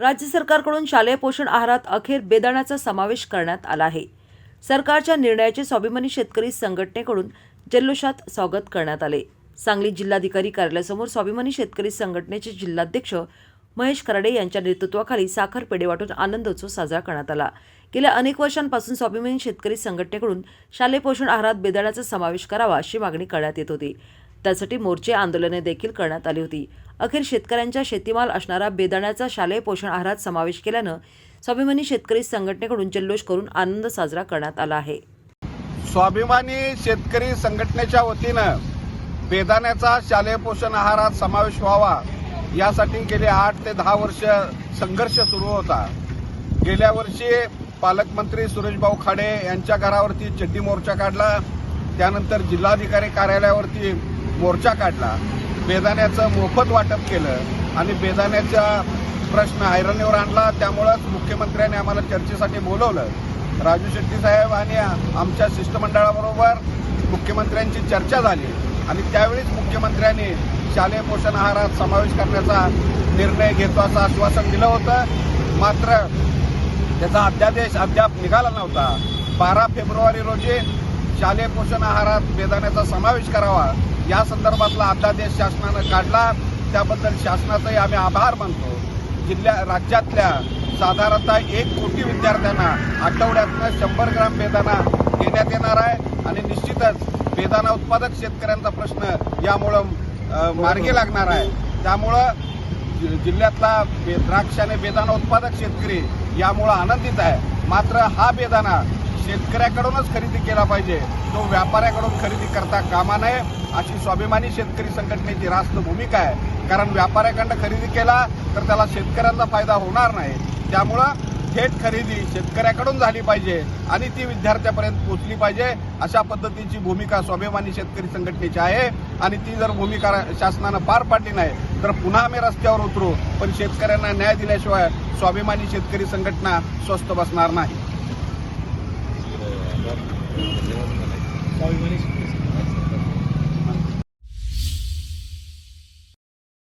राज्य सरकारकडून शालेय पोषण आहारात अखेर बेदाण्याचा समावेश करण्यात आला आहे. सरकारच्या निर्णयाचे स्वाभिमानी शेतकरी संघटनेकडून जल्लोषात स्वागत करण्यात आले. सांगली जिल्हाधिकारी कार्यालयासमोर स्वाभिमानी शेतकरी संघटनेचे जिल्हाध्यक्ष महेश खराडे यांच्या नेतृत्वाखाली साखर पेढे वाटून आनंदोत्सव साजरा करण्यात आला. गेल्या अनेक वर्षांपासून स्वाभिमानी शेतकरी संघटनेकडून शालेय पोषण आहारात बेदाण्याचा समावेश करावा अशी मागणी करण्यात येत होती. त्यासाठी मोर्चे आंदोलने देखील करण्यात आली होती. अखेर शेतकऱ्यांच्या शेतीमाल असणारा बेदाण्याचा शालेय पोषण आहारात समावेश केल्यानं स्वाभिमानी शेतकरी संघटनेकडून जल्लोष करून आनंद साजरा करण्यात आला आहे. स्वाभिमानी शेतकरी संघटनेच्या वतीनं बेदाण्याचा शालेय पोषण आहारात समावेश व्हावा यासाठी गेले आठ ते दहा वर्ष संघर्ष सुरू होता. गेल्या वर्षी पालकमंत्री सुरेशभाऊ खाडे यांच्या घरावरती चड्डी मोर्चा काढला. त्यानंतर जिल्हाधिकारी कार्यालयावरती मोर्चा काढला. बेदाण्याचं मोफत वाटप केलं आणि बेदाण्याचा प्रश्न ऐरणीवर आणला. त्यामुळंच मुख्यमंत्र्यांनी आम्हाला चर्चेसाठी बोलवलं. राजू शेट्टी साहेब आणि आमच्या शिष्टमंडळाबरोबर मुख्यमंत्र्यांची चर्चा झाली आणि त्यावेळीच मुख्यमंत्र्यांनी शालेय पोषण आहारात समावेश करण्याचा निर्णय घेतो असं आश्वासन दिलं होतं. मात्र त्याचा अध्यादेश अद्याप निघाला नव्हता. बारा फेब्रुवारी रोजी शालेय पोषण आहारात बेदाण्याचा समावेश करावा या संदर्भातला अध्यादेश शासनानं काढला. त्याबद्दल शासनाचाही आम्ही आभार मानतो. जिल्ह्या राज्यातल्या साधारणतः एक कोटी विद्यार्थ्यांना आठवड्यातनं शंभर ग्राम बेदाना देण्यात येणार आहे. आणि निश्चितच बेदाना उत्पादक शेतकऱ्यांचा प्रश्न यामुळं मार्गी लागणार आहे. त्यामुळं जि- जिल्ह्यातला बे- द्राक्ष आणि बेदाना उत्पादक शेतकरी यामुळं आनंदित आहे. मात्र हा बेदाना शेतकऱ्याकडूनच खरेदी केला पाहिजे. तो व्यापाऱ्याकडून खरेदी करता कामा नये अशी स्वाभिमानी शेतकरी संघटनेची रास्त भूमिका आहे. कारण व्यापाऱ्याकडनं खरेदी केला तर त्याला शेतकऱ्यांचा फायदा होणार नाही. त्यामुळं थेट खरेदी शेतकऱ्याकडून झाली पाहिजे आणि ती विद्यार्थ्यापर्यंत पोहोचली पाहिजे अशा पद्धतीची भूमिका स्वाभिमानी शेतकरी संघटनेची आहे. आणि ती जर भूमिका शासनानं पार पाडली नाही तर पुन्हा आम्ही रस्त्यावर उतरू. पण शेतकऱ्यांना न्याय दिल्याशिवाय स्वाभिमानी शेतकरी संघटना स्वस्त बसणार नाही. स्वाभिमानी शेतकरी संघटना